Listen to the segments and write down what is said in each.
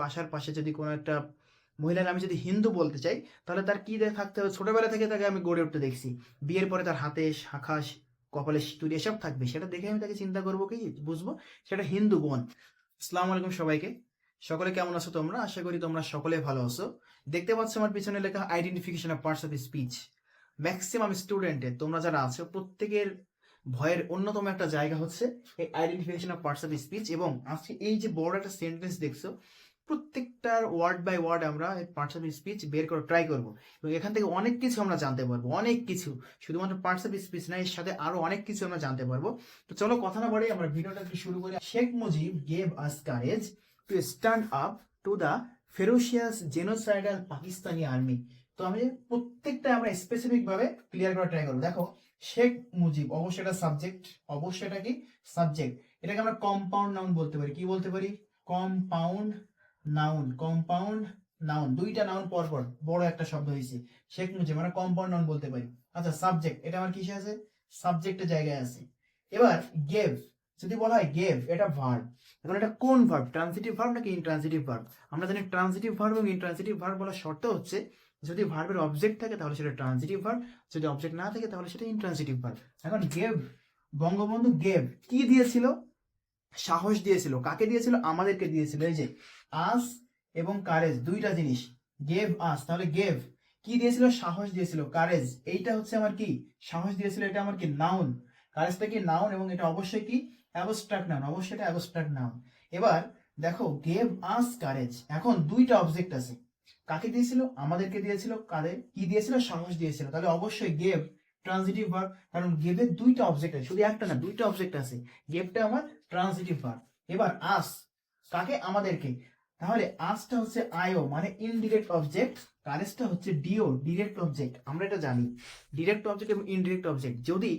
বাসার পাশে যদি কোনো একটা মহিলাকে আমি যদি হিন্দু বলতে চাই, তাহলে তার কি দিয়ে থাকতে হবে? ছোটবেলা থেকে তাকে আমি গড়ে উঠতে দেখছি। বিয়ের পরে তার হাতে শাখা কপালে সিঁদুর, এসব থাকবে। সেটা দেখে আমি তাকে চিন্তা করব কি, বুঝব? সেটা হিন্দু বোন। আসসালামু আলাইকুম সবাইকে। সকলে কেমন আছো তোমরা? আশা করি তোমরা সকলে ভালো আছো। দেখতে পাচ্ছ আমার পিছনে লেখা identification of parts of speech maximum স্টুডেন্টের তোমরা যারা আছো, প্রত্যেকের ভয়ের অন্যতম একটা জায়গা হচ্ছে এই identification of parts of speech এবং আজকে এই যে বড় একটা সেন্টেন্স দেখছ প্রত্যেকটার ওয়ার্ড বাই ওয়ার্ড আমরা পার্টস অফ স্পিচ বের করে ট্রাই করব। এবং এখান থেকে অনেক কিছু আমরা জানতে পারব, অনেক কিছু। শুধুমাত্র পার্টস অফ স্পিচ না, এর সাথে আরও অনেক কিছু আমরা জানতে পারব। তো চলো কথা না বলে আমরা ভিডিওটা একটু শুরু করি। Sheikh Mujib gave us courage to stand up to the ferocious genocidal Pakistani army তো আমি প্রত্যেকটা আমরা স্পেসিফিক ভাবে ক্লিয়ার করা ট্রাই করব। দেখো, শেখ মুজিব, অবশ্যই এটা সাবজেক্ট অবশ্যই এটা কি? সাবজেক্ট এটাকে আমরা কম্পাউন্ড নাউন বলতে পারি। কি বলতে পারি? কম্পাউন্ড নাউন কম্পাউন্ড নাউন দুইটা নাউন পর পর বড় একটা শব্দ হয়েছে। শেখ মুজিব মানে কম্পাউন্ড নাউন বলতে পারি। আচ্ছা সাবজেক্ট এটা আমার কিসে আছে? সাবজেক্টের জায়গায় আছে। এবার গেভ যদি বলা হয় গেভ এটা ভার্ব এখন এটা কোন ভার্ব ট্রান্সিটিভ ভার্ব নাকি ইনট্রান্সিটিভ ভার্ব আমরা জানি ট্রান্সিটিভ ভার্ব এবং ইনট্রান্সিটিভ ভার্ব বলার শর্ত হচ্ছে, যদি ভার্বের অবজেক্ট থাকে তাহলে সেটা ট্রান্সিটিভ ভার্ব যদি অবজেক্ট না থাকে তাহলে সেটা ইনট্রান্সিটিভ ভার্ব এখন গেভ বঙ্গবন্ধু গেভ কি দিয়েছিল? সাহস দিয়েছিল। কাকে দিয়েছিল? আমাদেরকে দিয়েছিল। এই যে আস এবং কারেজ দুইটা জিনিস। গেভ আস তাহলে গেভ কি দিয়েছিল? সাহস দিয়েছিল। কারেজ এইটা হচ্ছে আমার কি? সাহস দিয়েছিল, এটা আমার কি? নাউন কারেজটা কি? নাউন এবং এটা অবশ্যই কি? অ্যাবস্ট্রাক্ট নাউন অবশ্যই এটা অ্যাবস্ট্রাক্ট নাউন এবার, দেখো গেভ আস কারেজ এখন দুইটা অবজেক্ট আছে। কাকে দিয়েছিল? আমাদেরকে দিয়েছিল। কাদের? কি দিয়েছিল? সাহস দিয়েছিল। তাহলে অবশ্যই গেভ ট্রান্সিটিভ ভার্ব কারণ গেভের দুইটা অবজেক্ট আছে, শুধু একটা না, দুইটা অবজেক্ট আছে। গেভটা আমার ট্রানজিটিভ ভার্ব এবার আস কাকে আমাদেরকে? তাহলে আসটা হচ্ছে আইও মানে ইনডিরেক্ট অবজেক্ট কারেজটা হচ্ছে ডিও ডিরেক্ট অবজেক্ট আমরা এটা জানি। ডিরেক্ট অবজেক্ট এবং ইনডিরেক্ট অবজেক্ট যদি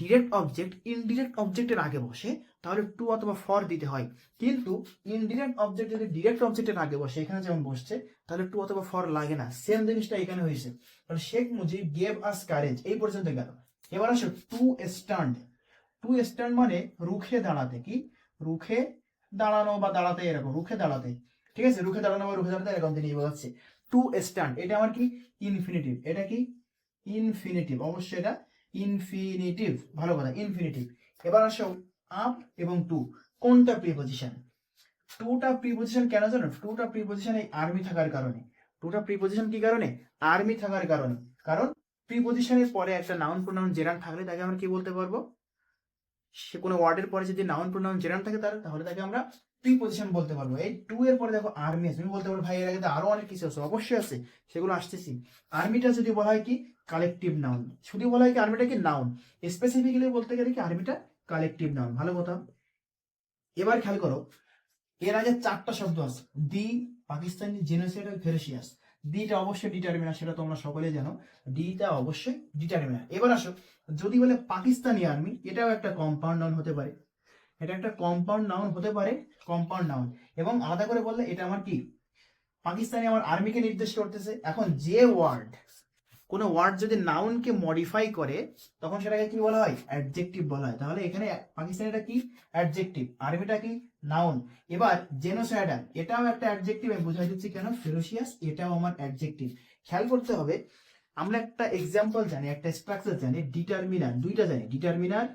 ডিরেক্ট অবজেক্ট ইনডিরেক্ট অবজেক্টের আগে বসে, তাহলে টু অথবা ফর দিতে হয়। কিন্তু ইনডিরেক্ট অবজেক্ট যদি ডিরেক্ট অবজেক্টের আগে বসে, এখানে যেমন বসছে, তাহলে টু অথবা ফর লাগে না। সেম জিনিসটা এখানে হয়েছে। তাহলে Sheikh Mujib gave us courage এই পর্যন্ত গেল। এবার আসো টু স্ট্যান্ড টু স্ট্যান্ড মানে রুখে দাঁড়াতে কি? রুখে দাঁড়ানো বা দাঁড়াতে এরকম, রুখে দাঁড়াতে। ঠিক আছে? রুখে দাঁড়ানো বা রুখে দাঁড়াতে এরকম তিনি বোঝাচ্ছে। টু স্ট্যান্ড এটা আমার কি? ইনফিনিটিভ এটা কি? ইনফিনিটিভ অবশ্যই এটা ইনফিনিটিভ ভালো কথা ইনফিনিটিভ এবার আসো আপ এবং টু কোনটা প্রিপোজিশন টুটা প্রিপোজিশন কেন জানো? টুটা প্রিপোজিশন এই আর্মি থাকার কারণে। টুটা প্রিপোজিশন কি কারণে? আর্মি থাকার কারণে। কারণ প্রিপোজিশনের পরে একটা নাউন প্রোনাউন জেরান থাকলে তাকে আমরা কি বলতে পারব? সে কোনো ওয়ার্ডের পরে যদি নাউন প্রোনাউন জেরান থাকে তার, তাহলে তাকে আমরা প্রিপোজিশন বলতে পারব। এই টু এর পরে দেখো আর্মি আছে। তুমি বলতে পারো ভাই, এর আগে তো আরও অনেক কিছু আছে, অবশ্যই আছে, সেগুলো আসতেছি। আর্মিটা যদি বলা হয় কি কালেকটিভ নাউন শুধু বলা হয় কি আর্মিটা কি নাউন স্পেসিফিক্যালি বলতে গেলে কি আর্মিটা কালেকটিভ নাউন ভালো কথা। এবার খেয়াল করো, এর আগে চারটা শব্দ আছে। দি, পাকিস্তানি জেনোসাইডাল ফেরোসিয়াস ডিটা অবশ্যই ডিটারমিনার সেটা তোমরা সকলে জানো। ডিটা অবশ্যই ডিটারমিনার এবার আসো, যদি বলে পাকিস্তানি আর্মি এটাও একটা কম্পাউন্ড হতে পারে। এটা একটা কম্পাউন্ড নাউন হতে পারে কম্পাউন্ড নাউন এবং আলাদা করে বললে এটা আমার কি? পাকিস্তানি আমার আর্মিকে নির্দেশ করতেছে। এখন যে ওয়ার্ড কোনো ওয়ার্ড যদি নাউনকে মডিফাই করে, তখন সেটাকে কি বলা হয়? অ্যাডজেক্টিভ বলা হয়। তাহলে এখানে পাকিস্তানিটা কি? অ্যাডজেক্টিভ আরবিটা কি? নাউন এবার জেনোসাইডাল এটাও একটা অ্যাডজেক্টিভ আমি বুঝাই দিচ্ছি কেন? ফেরোসিয়াস এটাও আমার অ্যাডজেক্টিভ খেয়াল করতে হবে, আমরা একটা এক্সাম্পল জানি, একটা স্ট্রাকচার জানি ডিটারমিনার দুইটা জানি ডিটারমিনার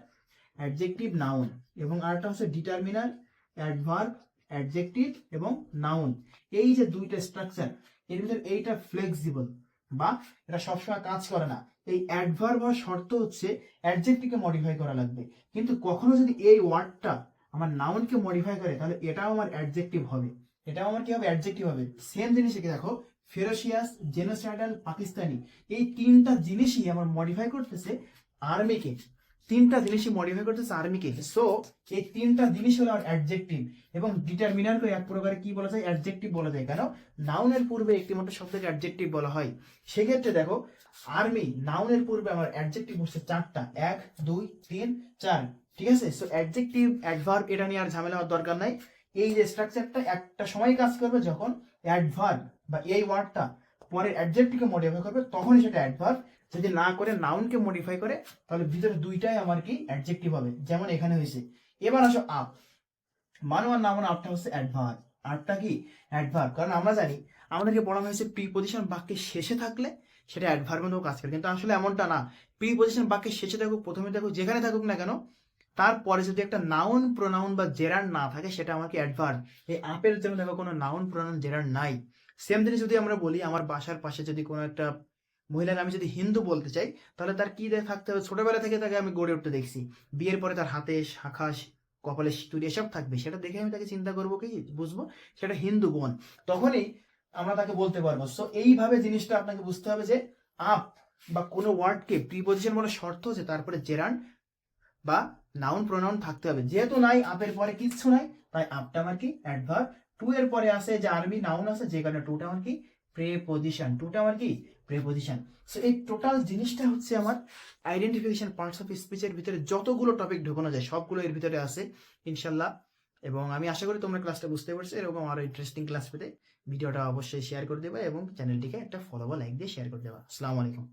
অ্যাডজেক্টিভ নাউন এবং আরেকটা হচ্ছে ডিটারমিনার অ্যাডভার্ব অ্যাডজেক্টিভ এবং নাউন এই যে দুইটা স্ট্রাকচার এর ভিতরে এইটা ফ্লেক্সিবল বা এটা সবসময় কাজ করে না। এই অ্যাডভার্ব হওয়ার শর্ত হচ্ছে অ্যাডজেক্টিভকে মডিফাই করা লাগবে। কিন্তু কখনো যদি এই ওয়ার্ডটা আমার নাউনকে মডিফাই করে, তাহলে এটাও আমার অ্যাডজেক্টিভ হবে। এটাও আমার কি হবে? অ্যাডজেক্টিভ হবে। সেম জিনিস দেখো ফেরোসিয়াস জেনোসাইডাল পাকিস্তানি। এই তিনটা জিনিসই আমার মডিফাই করতেছে আর্মিকে তিনটা জিনিসই মডিফাই করতেছে আর্মিকে সো এই তিনটা জিনিস হলো অ্যাডজেক্টিভ এবং ডিটারমিনারকে এক প্রকারে কি বলা যায়? অ্যাডজেক্টিভ বলা যায়। কেন? নাউনের পূর্বে একটি মাত্র শব্দকে অ্যাডজেক্টিভ বলা হয়। সেক্ষেত্রে দেখো আর্মি নাউনের পূর্বে আমার অ্যাডজেক্টিভ হচ্ছে চারটা। এক, দুই, তিন, চার। ঠিক আছে? সো অ্যাডজেক্টিভ অ্যাডভার্ব এটা নিয়ে আর ঝামেলা হওয়ার দরকার নাই। এই যে স্ট্রাকচারটা একটা সময় কাজ করবে যখন অ্যাডভার্ব বা এই ওয়ার্ডটা পরে অ্যাডজেক্টিভকে মডিফাই করবে, তখনই সেটা অ্যাডভার্ব যদি না করে নাউনকে মডিফাই করে, তাহলে ভিতরে দুইটাই আমার কি অ্যাডজেক্টিভ হবে, যেমন এখানে হয়েছে। এবার আসো আপ মানো আর নামন আপটা হচ্ছে অ্যাডভার্ব আরটা কি? অ্যাডভার্ব কারণ আমরা জানি, আমাদেরকে পড়ানো হয়েছে প্রিপজিশন বাক্যের শেষে থাকলে সেটা অ্যাডভার্ব মতো কাজ করে। কিন্তু আসলে এমনটা না। প্রিপজিশন বাক্যের শেষে থাকুক, প্রথমে থাকুক, যেখানে থাকুক না কেন, তারপরে যদি একটা নাউন প্রোনাউন বা জেরার না থাকে, সেটা আমার কি অ্যাডভার্ব এই আপের জন্য দেখো কোনো নাউন প্রোনাউন জেরার নাই। সেম জিনিস যদি আমরা বলি, আমার বাসার পাশে যদি কোনো একটা মহিলাকে আমি যদি হিন্দু বলতে চাই, তাহলে তার কি থাকতে হবে? ছোটবেলা থেকে তাকে আমি গড়ে উঠতে দেখছি। বিয়ের পরে তার হাতে শাখা কপালে সিঁদুর এসব থাকবে। সেটা দেখে আমি তাকে চিন্তা করব কি, বুঝব? সেটা হিন্দু বোন। তখনই আমরা তাকে বলতে পারব। সো এইভাবে জিনিসটা আপনাকে বুঝতে হবে যে, আপ বা কোনো ওয়ার্ডকে প্রিপোজিশন বলে শর্ত হচ্ছে তারপরে জেরান বা নাউন প্রোনাউন থাকতে হবে। যেহেতু নাই, আপের পরে কিচ্ছু নাই, তাই আপটা আমার কি অ্যাডভার্ব টু এর পরে আসে যে আর্মি, নাউন আছে, যে কারণে টুটা আমার কি প্রেপোজিশন টুটা আমার কি? প্রেপোজিশন সো এই টোটাল জিনিসটা হচ্ছে আমার আইডেন্টিফিকেশন পার্টস অফ স্পিচের ভিতরে যতগুলো টপিক ঢোকানো যায়, সবগুলো এর ভিতরে আছে, ইনশাল্লাহ। এবং আমি আশা করি তোমরা ক্লাসটা বুঝতে পারছ। এরকম আরও ইন্টারেস্টিং ক্লাস পেতে ভিডিওটা অবশ্যই শেয়ার করে দেবে এবং চ্যানেলটিকে একটা ফলো বা লাইক দিয়ে শেয়ার করে দেবা। আসসালামু আলাইকুম